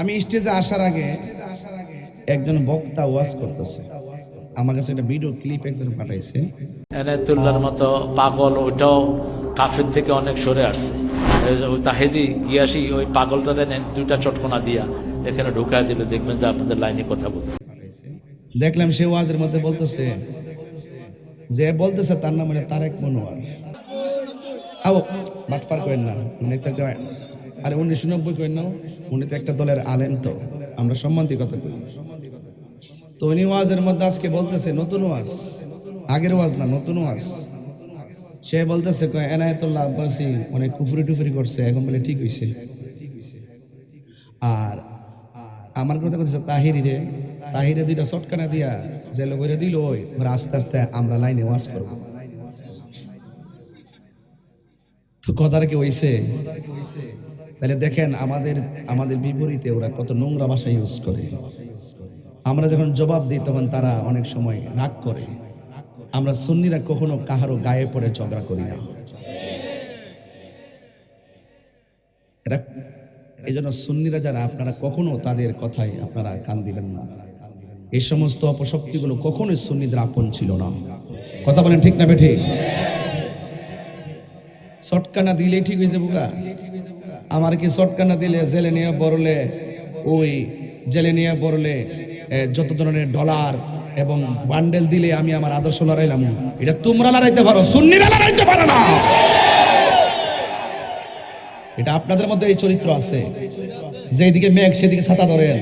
আমি স্টেজে আসার আগে একজন বক্তা ওয়াজ করতেছে। আমার কাছে একটা ভিডিও ক্লিপ একজন পাঠাইছে। এনায়তুল্লাহর মতো পাগল ওইটাও কাফের থেকে অনেক সরে আসছে। তাহেদি গিয়াসি ওই পাগলটা দেন দুইটা চটকনা দিয়া এখানে ঢুকায় দিলে দেখবেন যে আপনাদের লাইনে কথা বলতে দেখলাম সে ওয়াজের মধ্যে বলতেছে যে বলতেছে তার নাম হলো তারেক মনোয়ার। আও বাটফার করেন না আরে উনিশশো নব্বই করেন না উনি তো একটা দলের আলেম তো। আমরা সম্মানিত কথা করি। তো উনি ওয়াজের মধ্যে আজকে বলতেছে, নতুন ওয়াজ। আগের ওয়াজ না, নতুন ওয়াজ। সে বলতেছে এনায়তুল্লাহ আব্বাসি অনেক কুফুরি টুফুরি করছে, এখন বলে ঠিক হইছে। আর আমার কথা কথা তাহিরি রে, তাহিরে দুইটা চটকানা দিয়া যে লোকেরা দিল, ওই আস্তে আস্তে আমরা লাইনে ওয়াজ করব। তো কথাটা কি হইছে? তাহলে দেখেন আমাদের আমাদের বিপরীতে ওরা কত নোংরা ভাষা ইউজ করে। আমরা যখন জবাব দিই, তখন তারা অনেক সময় রাগ করে। আমরা সুন্নিরা কখনো কাহারও গায়ে পড়ে ঝগড়া করি না। এই জন্য সুন্নিরা যারা, আপনারা কখনো তাদের কথায় আপনারা কান দিবেন না। এই সমস্ত অপশক্তিগুলো কখনোই সুন্নিদের আপন ছিল না। কথা বলেন ঠিক না বেঠে? শটকানা দিলেই ঠিক হয়েছে বুকা আমার কি শটকানা দিলে জেলে নিয়ে বড়লে ওই জেলে নিয়ে বড়লে যত ধরনের ডলার এবং বান্ডেল দিলে আমি আমার আদর্শ লড়াইলাম। এটা তোমরা লড়াইতে পারো, সুন্নিরা লড়াইতে পারো না। এটা আপনাদের মধ্যে এই চরিত্র আছে। যেদিকে মেঘ, সেদিকে ছাতা ধরেন।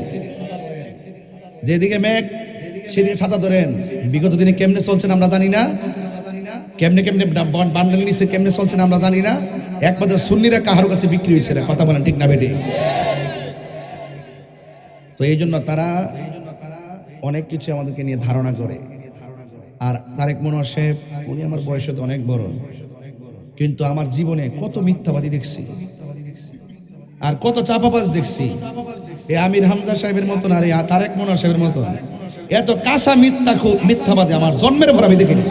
যেদিকে মেঘ, সেদিকে ছাতা ধরেন। বিগত দিনে কেমনে চলছেন আমরা জানি না। কেমনে কেমনে বান্ডেল নিচে কেমনে চলছেন আমরা জানি না। একমাত্র সুন্নিরা কাহার কাছে বিক্রি হয়েছে না? কথা বলেন ঠিক না বেটি তো এই জন্য তারা অনেক কিছু আমাদেরকে নিয়ে ধারণা করে। আর তারেক মনোয়ার সাহেব, উনি আমার বয়সে তো অনেক বড়। কিন্তু আমার জীবনে কত মিথ্যাবাদী দেখছি। আর কত চাপাবাজ দেখছি। এই আমির হামজা সাহেবের মতন আর তারেক মনোয়ার সাহেবের মতন। এত কাঁচা মিথ্যা মিথ্যাবাদী আমার জন্মের পর আমি দেখিনি।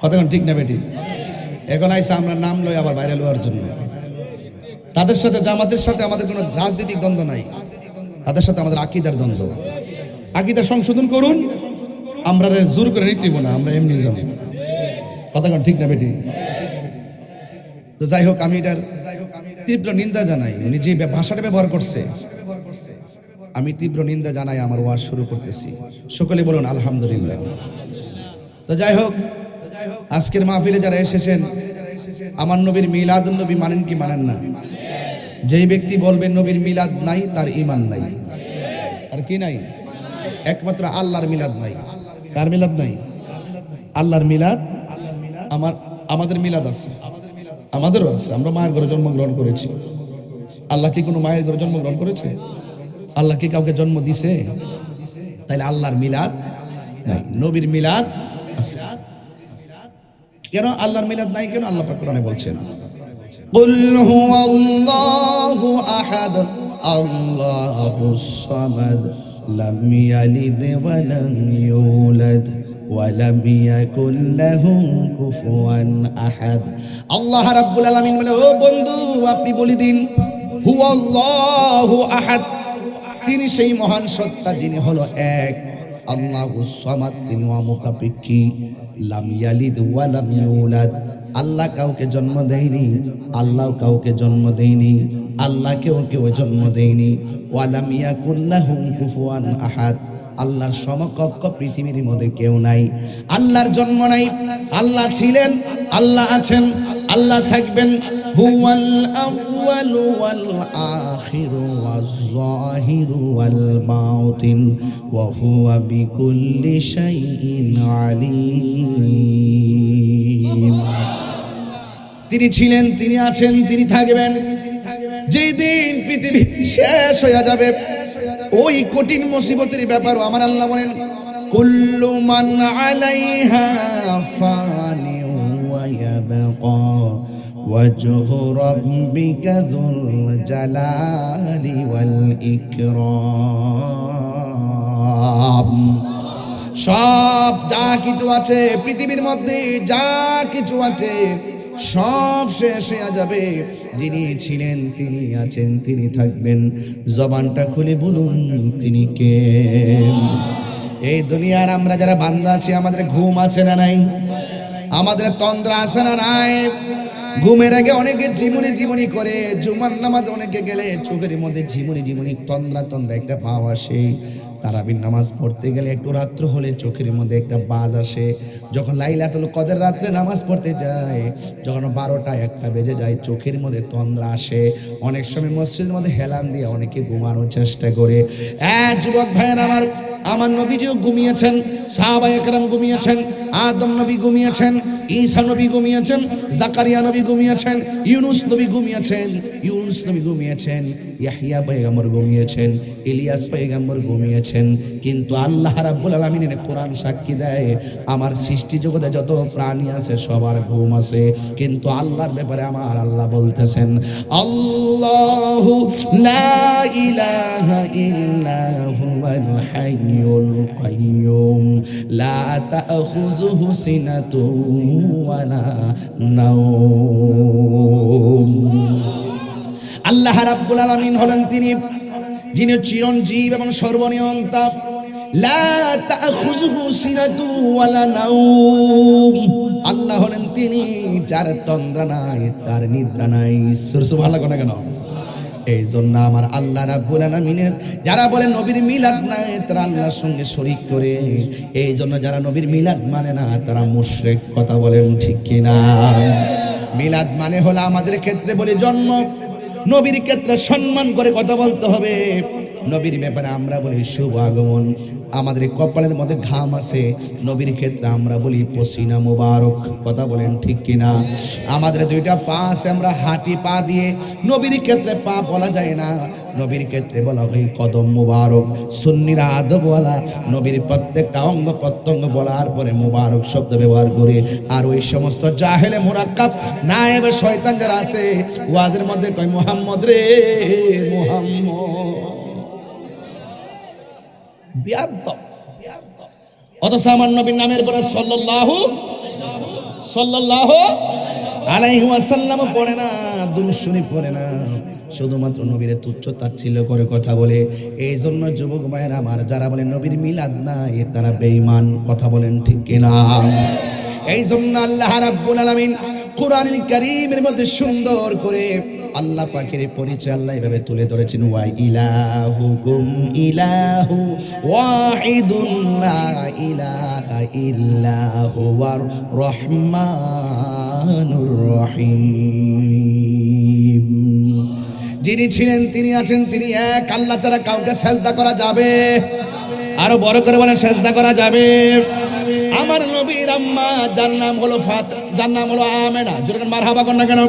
কতক্ষণ ঠিক না বেটি এখন আইসা আমরা নাম লই আবার বাইরে লওয়ার জন্য। তাদের সাথে জামাতের সাথে আমাদের কোনো রাজনৈতিক দ্বন্দ্ব নাই। তাদের সাথে আমাদের আকিদার দ্বন্দ্ব। আকিদা সংশোধন করুন, আমরা জোর করে নিতে না, আমরা এমনি যাব। কতক্ষণ ঠিক না বেটি? তো যাই হোক, আমি এটার তীব্র নিন্দা জানাই। উনি যে ভাষাটা ব্যবহার করছে, আমি তীব্র নিন্দা জানাই আমার ওয়াজ শুরু করতেছি। সকলে বলুন, আলহামদুলিল্লাহ। তো যাই হোক আজকের মাহফিলে যারা এসেছেন, আমার নবীর মিলাদ নবী মানেন কি মানেন না? যেই ব্যক্তি বলবেন নবীর মিলাদ নাই, তার ইমান নাই। আর কি নাই? একমাত্র আল্লাহর মিলাদ নাই। কার মিলাদ নাই? আল্লাহর মিলাদ আমার, আমাদের মিলাদ আছে। আমাদেরও আছে। আমরা মায়ের ঘরে জন্মগ্রহণ করেছি। আল্লাহ কি কোনো মায়ের ঘরে জন্মগ্রহণ করেছে? আল্লাহ কি কাউকে জন্ম দিছে? তাইলে আল্লাহর মিলাদ নাই। নবীর মিলাদ আছে। কেন আল্লাহর মিলাদ নাই কেন আল্লাহ পাক কোরআনে বলছেন قل هو الله أحد الله الصمد لم يلد ولم يولد ولم يكن له كفوا أحد আল্লাহ রাব্বুল আলামিন বলে ও বন্ধু আপনি বলে দিন হুয়াল্লাহু আহাদ তিনি সেই মহান সত্তা যিনি হলো এক আল্লাহু সামাদ তিনি অমুখাপেক্ষী লাম ইয়ালিদ ওয়া লাম ইউলাদ। আল্লাহ কাউকে জন্ম দেয়নি, আল্লাহ কাউকে জন্ম দেয়নি, আল্লাহ কেউ কেউ জন্ম দেয়নি। ওয়ালাম ইয়াকুল্লাহু কুফুয়ান আহাদ। আল্লাহর সমকক্ষ পৃথিবীর মধ্যে কেউ নাই। আল্লাহর জন্ম নাই, আল্লাহ ছিলেন, আল্লাহ আছেন, আল্লাহ থাকবেন। ওয়াজ যাহিরু ওয়াল বাতিন ওয়া হুয়া বিকুল্লি শাইইন আলিম। তিনি ছিলেন, তিনি আছেন, তিনি থাকবেন। যেই দিন পৃথিবী শেষ হয়ে যাবে, ওই কঠিন মুসিবতের ব্যাপারও আমার আল্লাহ বলেন, কুল্লু মান আলাইহা ফানি ওয়া ইয়াবকা। وجه ربك ذو الجلال والإكرام সব যা কিছু আছে পৃথিবীর মধ্যে যা কিছু আছে সব শেষ হয়ে যাবে যিনি ছিলেন তিনি আছেন তিনি থাকবেন জবানটা খুলে বলুন তিনি কে এই দুনিয়ার আমরা যারা বান্দা আছি আমাদের ঘুম আছে না নাই আমাদের তন্দ্রা আছে না নাই ঘুমের আগে অনেকে ঝিমুনি ঝিমুনি করে, জুমার নামাজ অনেকে গেলে চোখের মধ্যে ঝিমুনি ঝিমুনি, তন্দ্রা তন্দ্রা একটা ভাব আসে। তারাবির নামাজ পড়তে গেলে একটু রাত্র হলে চোখের মধ্যে একটা বাজ আসে। যখন লাইলাতুল কদের রাত্রে নামাজ পড়তে যায়, যখন বারোটা একটা বেজে যায়, চোখের মধ্যে তন্দ্রা আসে। অনেক সময় মসজিদের মধ্যে হেলান দিয়ে অনেকে ঘুমানোর চেষ্টা করে। হ্যাঁ যুবক ভাইয়ের আমার আমার নবীজিও ঘুমিয়েছেন সাহাবা একরাম ঘুমিয়েছেন। আদম নবী ঘুমিয়েছেন, ঈসা নবী ঘুমিয়েছেন, জাকারিয়া নবী ঘুমিয়েছেন, ইউনুস নবী ঘুমিয়েছেন, ইউনুস নবী ঘুমিয়েছেন, ইয়াহিয়া পয়গম্বর ঘুমিয়েছেন, ইলিয়াস পয়গম্বর ঘুমিয়েছেন। কিন্তু আল্লাহ রাব্বুল আলামিনের কোরআন সাক্ষী দেয়, আমার সৃষ্টি জগতে যত প্রাণী আছে, সবার ঘুম আছে। কিন্তু আল্লাহর ব্যাপারে আমার আল্লাহ বলতেছেন, আল্লাহু লা ইলাহা ইল্লা হুয়াল হাইয়ুল কাইয়ুম, লা তাখুযুহু সিনাতুন ওয়ালা আল্লাহ রাব্বুল আলামিন হলেন তিনি, যিনি চিরঞ্জীব এবং সর্বনিয়ন্তা। লা তাখুযুহু সিনাতু ওয়ালা নাওম। আল্লাহ হলেন তিনি, যার তন্দ্রা নাই, তার নিদ্রা নাই। সুরসু ভালো লাগে না কেন? এই জন্য আমার আল্লাহ রাব্বুল আলামিনের, যারা বলে নবীর মিলাদ নাই, তারা আল্লাহর সঙ্গে শরিক করে। এই জন্য যারা নবীর মিলাদ মানে না, তারা মুশরিক কথা বলেন ঠিক কিনা? মিলাদ মানে হলো আমাদের ক্ষেত্রে বলে জন্ম। নবীর ক্ষেত্রে সম্মান করে কথা বলতে হবে। নবীর ব্যাপারে আমরা বলি শুভ আগমন। আমাদের কপালের মধ্যে ঘাম আছে, নবীর ক্ষেত্রে আমরা বলি পসিনা মুবারক। কথা বলেন ঠিক কিনা? আমাদের দুইটা পা আছে, আমরা হাঁটি পা দিয়ে নবীর ক্ষেত্রে পা বলা যায় না। নবীর ক্ষেত্রে বলা হয় কদম মুবারক। সুন্নিরা আদবওয়ালা, নবীর প্রত্যেকটা অঙ্গ প্রত্যঙ্গ বলার পরে মুবারক শব্দ ব্যবহার করে। আর ওই সমস্ত জাহেলে মোরাক্কাব না নায়েব শয়তান যারা আছে, ওয়াজের মধ্যে কয়, মোহাম্মদ রে, মোহাম্মদ। বিয়াদ্দব অথচ আমার নবীর নামের পরে সাল্লাল্লাহু সাল্লাল্লাহু আলাইহি ওয়াসাল্লাম পড়ে না দুরুশ্বরী পড়ে না। শুধুমাত্র নবীরে তুচ্ছ তাচ্ছিল্য করে কথা বলে। এই জন্য যুবক ভাইয়েরা আমার, যারা বলে নবীর মিলাদ না এ তারা বেঈমান, কথা বলেন ঠিক কিনা? এই জন্য আল্লাহ রাব্বুল আলামিন কোরআনুল কারীমের মধ্যে সুন্দর করে আল্লাহ পাকের পরিচয় আল্লাহ এভাবে তুলে ধরেছেন, ওয়া ইলাহুকুম ইলাহু ওয়াহিদুন লা ইলাহা ইল্লা হুয়ার রহমানুর রহিম। যিনি ছিলেন, তিনি আছেন, তিনি এক। আল্লাহ ছাড়া কাউকে সেজদা করা যাবে? আরও বড় করে বলেন, সেজদা করা যাবে? আমার নবীর আম্মা, যার নাম হলো ফাত যার নাম হলো আমেনা যেরকম মার হাবা না কেন?